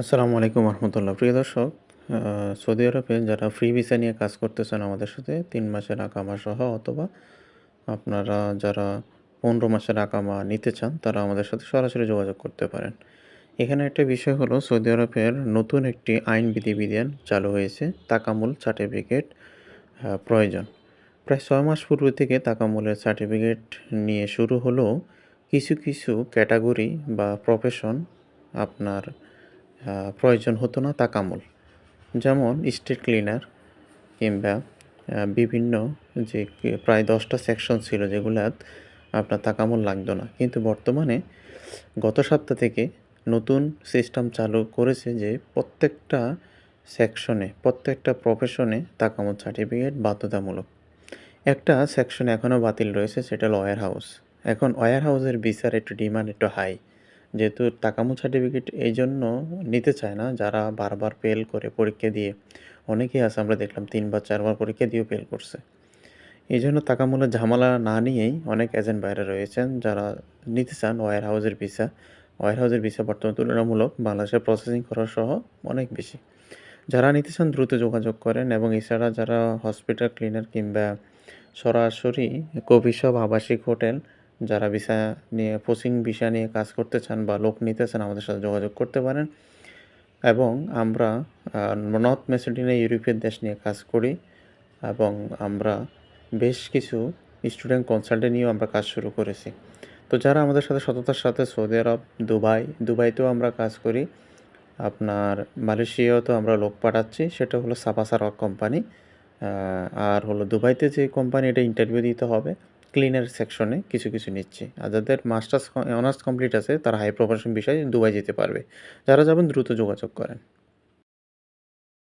আসসালামু আলাইকুম রহমতুল্লাহ। প্রিয় দর্শক সৌদি আরবে যারা ফ্রি ভিসা নিয়ে কাজ করতেছেন আমাদের সাথে, তিন মাসের আকামা সহ অথবা আপনারা যারা পনেরো মাসের আকামা নিতে চান, তারা আমাদের সাথে সরাসরি যোগাযোগ করতে পারেন। এখানে একটা বিষয় হলো, সৌদি আরবের নতুন একটি আইন বিধিবিধান চালু হয়েছে, তাকামুল সার্টিফিকেট প্রয়োজন। প্রায় ছয় মাস পূর্ব থেকে তাকামুলের সার্টিফিকেট নিয়ে শুরু হলেও কিছু কিছু ক্যাটাগরি বা প্রফেশন আপনার প্রয়োজন হতো না তাকামুল যেমন স্ট্রিট ক্লিনার কিংবা বিভিন্ন যে প্রায় দশটা সেকশন ছিল যেগুলো আপনার তাকামুল লাগতো না। কিন্তু বর্তমানে গত সপ্তাহ থেকে নতুন সিস্টেম চালু করেছে যে প্রত্যেকটা সেকশনে, প্রত্যেকটা প্রফেশনে তাকামুল সার্টিফিকেট বাধ্যতামূলক। একটা সেকশন এখনও বাতিল রয়েছে, সেটা হল লয়ার হাউস। এখন ওয়ার হাউসের বিচার একটু ডিমান্ড একটু হাই। যেহেতু তাকামু সার্টিফিকেট এই জন্য নিতে চায় না, যারা বারবার ফেল করে পরীক্ষা দিয়ে, অনেকেই আছে আমরা দেখলাম তিনবার, চারবার পরীক্ষা দিয়েও ফেল করছে। এই জন্য তাকামুলের ঝামেলা না নিয়েই অনেক এজেন্ট বাইরে রয়েছেন যারা নিতে চান ওয়ার হাউসের ভিসা ওয়ার হাউসের ভিসা বর্তমানে তুলনামূলক বাংলাদেশে প্রসেসিং করা সহ অনেক বেশি। যারা নিতে চান দ্রুত যোগাযোগ করেন এবং এছাড়া যারা হসপিটাল ক্লিনার কিংবা সরাসরি কফি শপ আবাসিক হোটেল যারা ভিসা নিয়ে পোসিং ভিসা নিয়ে কাজ করতে চান বা লোক নিতে চান, আমাদের সাথে যোগাযোগ করতে পারেন। এবং আমরা নর্থ মেসিডোনিয়া ইউরোপীয় দেশ নিয়ে কাজ করি এবং আমরা বেশ কিছু স্টুডেন্ট কনসাল্টে নিয়েও আমরা কাজ শুরু করেছি। তো যারা আমাদের সাথে সততার সাথে সৌদি আরব, দুবাই, দুবাইতেও আমরা কাজ করি। আপনার মালয়েশিয়াতেও আমরা লোক পাঠাচ্ছি, সেটা হলো সাপাসার কোম্পানি আর হলো দুবাইতে যে কোম্পানি এটা ইন্টারভিউ দিতে হবে। ক্লিনার সেকশনে কিছু কিছু নিচ্ছি। আর যাদের মাস্টার্স অনার্স কমপ্লিট আছে, তারা হাই প্রফেশন বিষয়ে দুবাই যেতে পারবে। যারা যাবেন, দ্রুত যোগাযোগ করেন।